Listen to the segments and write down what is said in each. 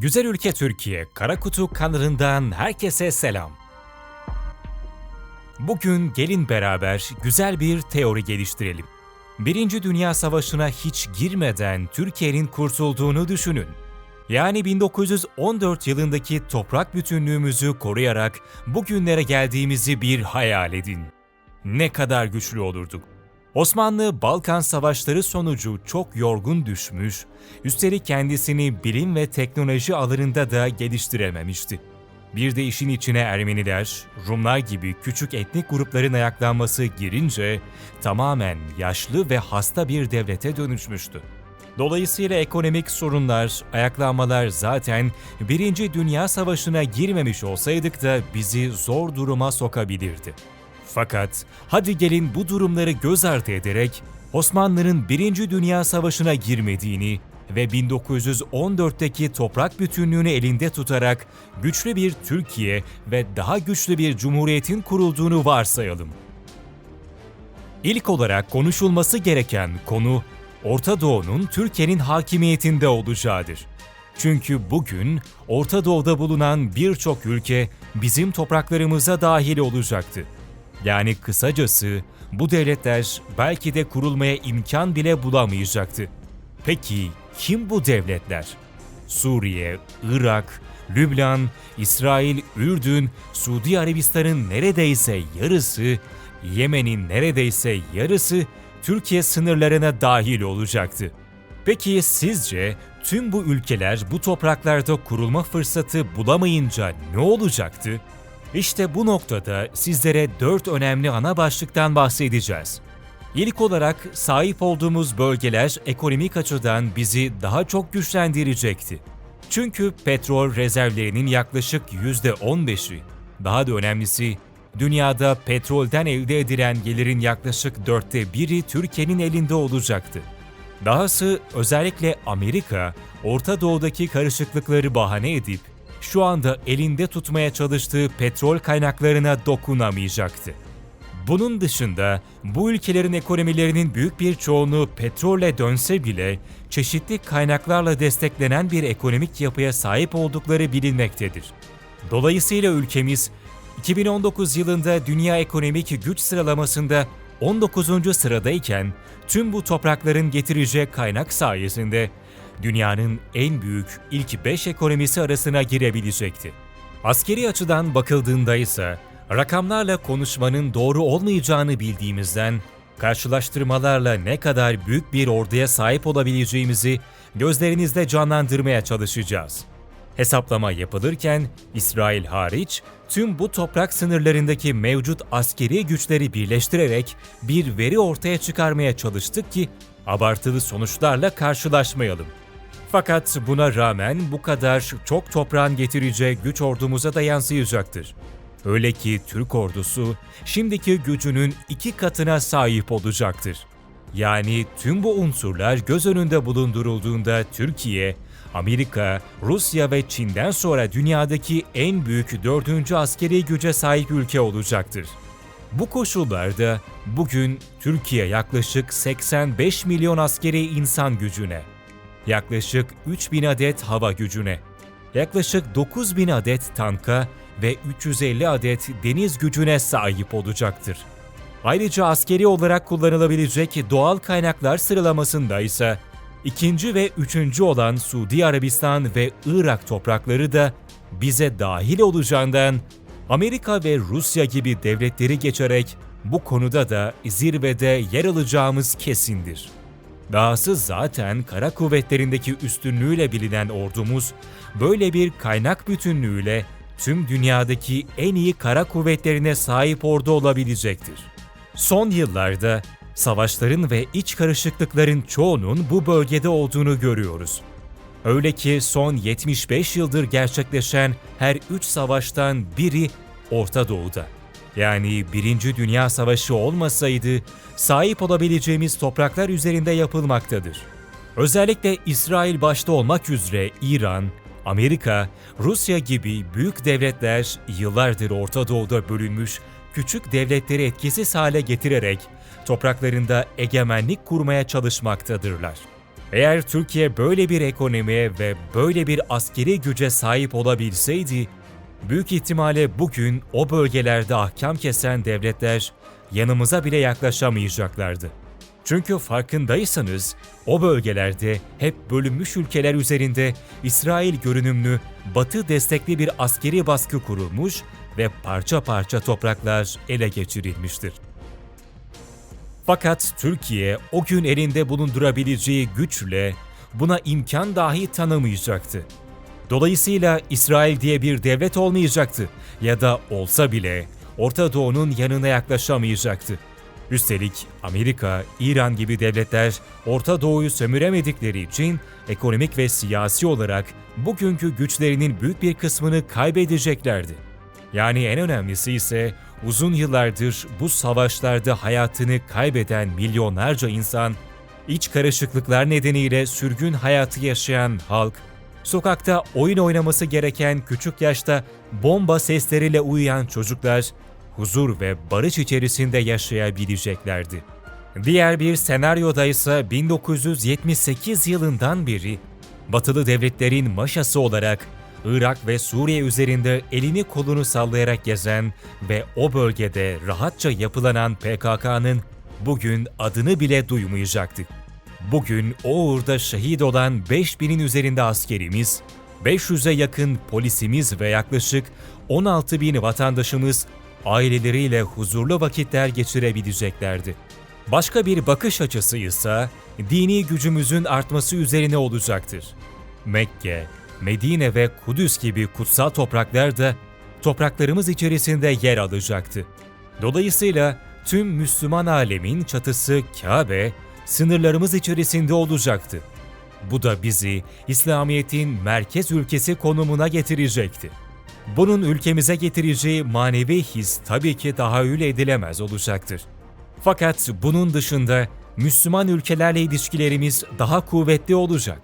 Güzel ülke Türkiye Kara Kutu kanalından herkese selam. Bugün gelin beraber güzel bir teori geliştirelim. Birinci Dünya Savaşı'na hiç girmeden Türkiye'nin kurtulduğunu düşünün. Yani 1914 yılındaki toprak bütünlüğümüzü koruyarak bugünlere geldiğimizi bir hayal edin. Ne kadar güçlü olurduk. Osmanlı Balkan Savaşları sonucu çok yorgun düşmüş, üstelik kendisini bilim ve teknoloji alanında da geliştirememişti. Bir de işin içine Ermeniler, Rumlar gibi küçük etnik grupların ayaklanması girince tamamen yaşlı ve hasta bir devlete dönüşmüştü. Dolayısıyla ekonomik sorunlar, ayaklanmalar zaten Birinci Dünya Savaşı'na girmemiş olsaydık da bizi zor duruma sokabilirdi. Fakat hadi gelin bu durumları göz ardı ederek Osmanlı'nın Birinci Dünya Savaşı'na girmediğini ve 1914'teki toprak bütünlüğünü elinde tutarak güçlü bir Türkiye ve daha güçlü bir cumhuriyetin kurulduğunu varsayalım. İlk olarak konuşulması gereken konu Orta Doğu'nun Türkiye'nin hakimiyetinde olacağıdır. Çünkü bugün Orta Doğu'da bulunan birçok ülke bizim topraklarımıza dahil olacaktı. Yani kısacası bu devletler belki de kurulmaya imkan bile bulamayacaktı. Peki kim bu devletler? Suriye, Irak, Lübnan, İsrail, Ürdün, Suudi Arabistan'ın neredeyse yarısı, Yemen'in neredeyse yarısı Türkiye sınırlarına dahil olacaktı. Peki sizce tüm bu ülkeler bu topraklarda kurulma fırsatı bulamayınca ne olacaktı? İşte bu noktada sizlere dört önemli ana başlıktan bahsedeceğiz. İlk olarak sahip olduğumuz bölgeler ekonomik açıdan bizi daha çok güçlendirecekti. Çünkü petrol rezervlerinin yaklaşık %15'i, daha da önemlisi dünyada petrolden elde edilen gelirin yaklaşık dörtte biri Türkiye'nin elinde olacaktı. Dahası özellikle Amerika, Orta Doğu'daki karışıklıkları bahane edip şu anda elinde tutmaya çalıştığı petrol kaynaklarına dokunamayacaktı. Bunun dışında bu ülkelerin ekonomilerinin büyük bir çoğunluğu petrolle dönse bile çeşitli kaynaklarla desteklenen bir ekonomik yapıya sahip oldukları bilinmektedir. Dolayısıyla ülkemiz 2019 yılında Dünya Ekonomik Güç sıralamasında 19. sıradayken tüm bu toprakların getireceği kaynak sayesinde dünyanın en büyük ilk 5 ekonomisi arasına girebilecekti. Askeri açıdan bakıldığında ise rakamlarla konuşmanın doğru olmayacağını bildiğimizden karşılaştırmalarla ne kadar büyük bir orduya sahip olabileceğimizi gözlerinizde canlandırmaya çalışacağız. Hesaplama yapılırken İsrail hariç tüm bu toprak sınırlarındaki mevcut askeri güçleri birleştirerek bir veri ortaya çıkarmaya çalıştık ki abartılı sonuçlarla karşılaşmayalım. Fakat buna rağmen bu kadar çok toprağın getireceği güç ordumuza da yansıyacaktır. Öyle ki Türk ordusu şimdiki gücünün iki katına sahip olacaktır. Yani tüm bu unsurlar göz önünde bulundurulduğunda Türkiye, Amerika, Rusya ve Çin'den sonra dünyadaki en büyük dördüncü askeri güce sahip ülke olacaktır. Bu koşullarda bugün Türkiye yaklaşık 85 milyon askeri insan gücüne, yaklaşık 3000 adet hava gücüne, yaklaşık 9000 adet tanka ve 350 adet deniz gücüne sahip olacaktır. Ayrıca askeri olarak kullanılabilecek doğal kaynaklar sıralamasında ise ikinci ve üçüncü olan Suudi Arabistan ve Irak toprakları da bize dahil olacağından Amerika ve Rusya gibi devletleri geçerek bu konuda da zirvede yer alacağımız kesindir. Dahası zaten kara kuvvetlerindeki üstünlüğüyle bilinen ordumuz böyle bir kaynak bütünlüğüyle tüm dünyadaki en iyi kara kuvvetlerine sahip ordu olabilecektir. Son yıllarda savaşların ve iç karışıklıkların çoğunun bu bölgede olduğunu görüyoruz. Öyle ki son 75 yıldır gerçekleşen her üç savaştan biri Orta Doğu'da. Yani Birinci Dünya Savaşı olmasaydı sahip olabileceğimiz topraklar üzerinde yapılmaktadır. Özellikle İsrail başta olmak üzere İran, Amerika, Rusya gibi büyük devletler yıllardır Orta Doğu'da bölünmüş küçük devletleri etkisiz hale getirerek topraklarında egemenlik kurmaya çalışmaktadırlar. Eğer Türkiye böyle bir ekonomiye ve böyle bir askeri güce sahip olabilseydi, büyük ihtimalle bugün o bölgelerde ahkam kesen devletler yanımıza bile yaklaşamayacaklardı. Çünkü farkındaysanız o bölgelerde hep bölünmüş ülkeler üzerinde İsrail görünümlü Batı destekli bir askeri baskı kurulmuş ve parça parça topraklar ele geçirilmiştir. Fakat Türkiye o gün elinde bulundurabileceği güçle buna imkan dahi tanımayacaktı. Dolayısıyla İsrail diye bir devlet olmayacaktı ya da olsa bile Orta Doğu'nun yanına yaklaşamayacaktı. Üstelik Amerika, İran gibi devletler Orta Doğu'yu sömüremedikleri için ekonomik ve siyasi olarak bugünkü güçlerinin büyük bir kısmını kaybedeceklerdi. Yani en önemlisi ise uzun yıllardır bu savaşlarda hayatını kaybeden milyonlarca insan, iç karışıklıklar nedeniyle sürgün hayatı yaşayan halk, sokakta oyun oynaması gereken küçük yaşta bomba sesleriyle uyuyan çocuklar, huzur ve barış içerisinde yaşayabileceklerdi. Diğer bir senaryoda ise 1978 yılından beri batılı devletlerin maşası olarak Irak ve Suriye üzerinde elini kolunu sallayarak gezen ve o bölgede rahatça yapılanan PKK'nın bugün adını bile duymayacaktık. Bugün o uğurda şehit olan 5000'in üzerinde askerimiz, 500'e yakın polisimiz ve yaklaşık 16 bin vatandaşımız aileleriyle huzurlu vakitler geçirebileceklerdi. Başka bir bakış açısı ise dini gücümüzün artması üzerine olacaktır. Mekke, Medine ve Kudüs gibi kutsal topraklar da topraklarımız içerisinde yer alacaktı. Dolayısıyla tüm Müslüman alemin çatısı Kabe, sınırlarımız içerisinde olacaktı. Bu da bizi İslamiyet'in merkez ülkesi konumuna getirecekti. Bunun ülkemize getireceği manevi his tabii ki tahayyül edilemez olacaktır. Fakat bunun dışında Müslüman ülkelerle ilişkilerimiz daha kuvvetli olacak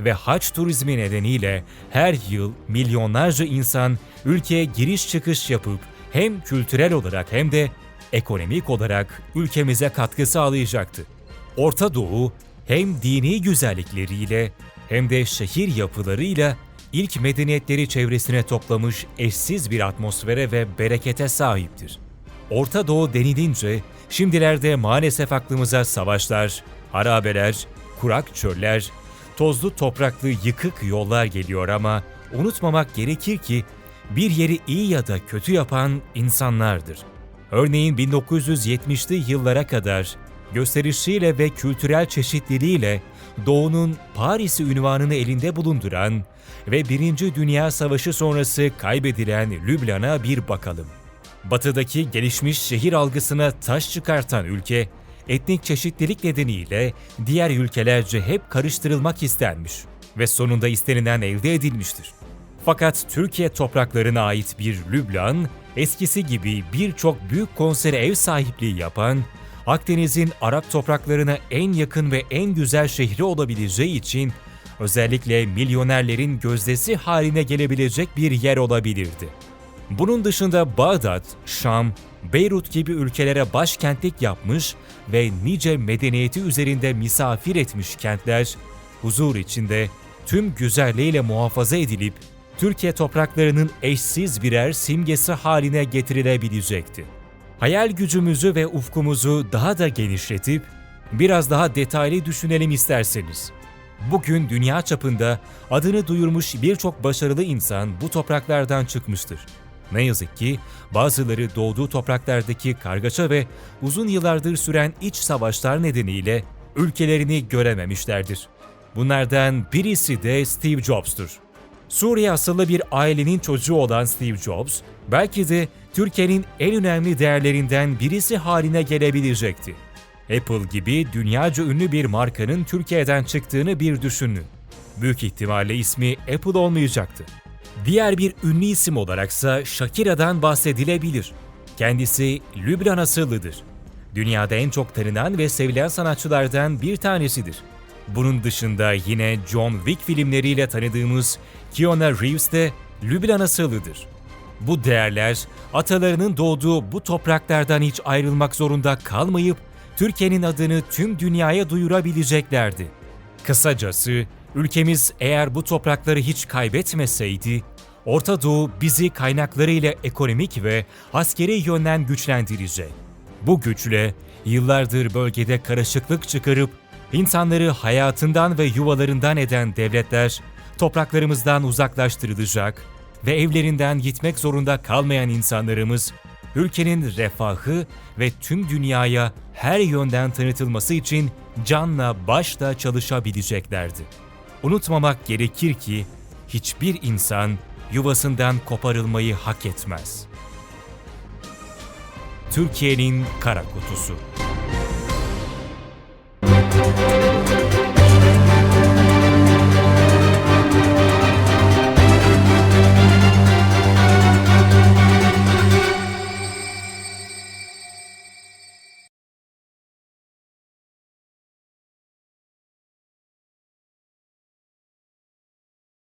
ve haç turizmi nedeniyle her yıl milyonlarca insan ülkeye giriş çıkış yapıp hem kültürel olarak hem de ekonomik olarak ülkemize katkı sağlayacaktı. Orta Doğu hem dini güzellikleriyle hem de şehir yapılarıyla ilk medeniyetleri çevresine toplamış eşsiz bir atmosfere ve berekete sahiptir. Orta Doğu denilince şimdilerde maalesef aklımıza savaşlar, harabeler, kurak çöller, tozlu topraklı yıkık yollar geliyor ama unutmamak gerekir ki bir yeri iyi ya da kötü yapan insanlardır. Örneğin 1970'li yıllara kadar gösterişiyle ve kültürel çeşitliliğiyle Doğu'nun Paris'i ünvanını elinde bulunduran ve Birinci Dünya Savaşı sonrası kaybedilen Lübnan'a bir bakalım. Batıdaki gelişmiş şehir algısına taş çıkartan ülke, etnik çeşitlilik nedeniyle diğer ülkelerce hep karıştırılmak istenmiş ve sonunda istenilen elde edilmiştir. Fakat Türkiye topraklarına ait bir Lübnan, eskisi gibi birçok büyük konsere ev sahipliği yapan, Akdeniz'in Arap topraklarına en yakın ve en güzel şehri olabileceği için özellikle milyonerlerin gözdesi haline gelebilecek bir yer olabilirdi. Bunun dışında Bağdat, Şam, Beyrut gibi ülkelere başkentlik yapmış ve nice medeniyeti üzerinde misafir etmiş kentler, huzur içinde tüm güzelliğiyle muhafaza edilip Türkiye topraklarının eşsiz birer simgesi haline getirilebilecekti. Hayal gücümüzü ve ufkumuzu daha da genişletip biraz daha detaylı düşünelim isterseniz. Bugün dünya çapında adını duyurmuş birçok başarılı insan bu topraklardan çıkmıştır. Ne yazık ki bazıları doğduğu topraklardaki kargaşa ve uzun yıllardır süren iç savaşlar nedeniyle ülkelerini görememişlerdir. Bunlardan birisi de Steve Jobs'tur. Suriye asıllı bir ailenin çocuğu olan Steve Jobs, belki de Türkiye'nin en önemli değerlerinden birisi haline gelebilecekti. Apple gibi dünyaca ünlü bir markanın Türkiye'den çıktığını bir düşünün. Büyük ihtimalle ismi Apple olmayacaktı. Diğer bir ünlü isim olaraksa Shakira'dan bahsedilebilir. Kendisi Lübnan asıllıdır. Dünyada en çok tanınan ve sevilen sanatçılardan bir tanesidir. Bunun dışında yine John Wick filmleriyle tanıdığımız Keanu Reeves de Lübnan asıllıdır. Bu değerler atalarının doğduğu bu topraklardan hiç ayrılmak zorunda kalmayıp Türkiye'nin adını tüm dünyaya duyurabileceklerdi. Kısacası ülkemiz eğer bu toprakları hiç kaybetmeseydi, Orta Doğu bizi kaynaklarıyla ekonomik ve askeri yönden güçlendirecek. Bu güçle yıllardır bölgede karışıklık çıkarıp insanları hayatından ve yuvalarından eden devletler topraklarımızdan uzaklaştırılacak ve evlerinden gitmek zorunda kalmayan insanlarımız ülkenin refahı ve tüm dünyaya her yönden tanıtılması için canla başla çalışabileceklerdi. Unutmamak gerekir ki hiçbir insan yuvasından koparılmayı hak etmez. Türkiye'nin kara kutusu.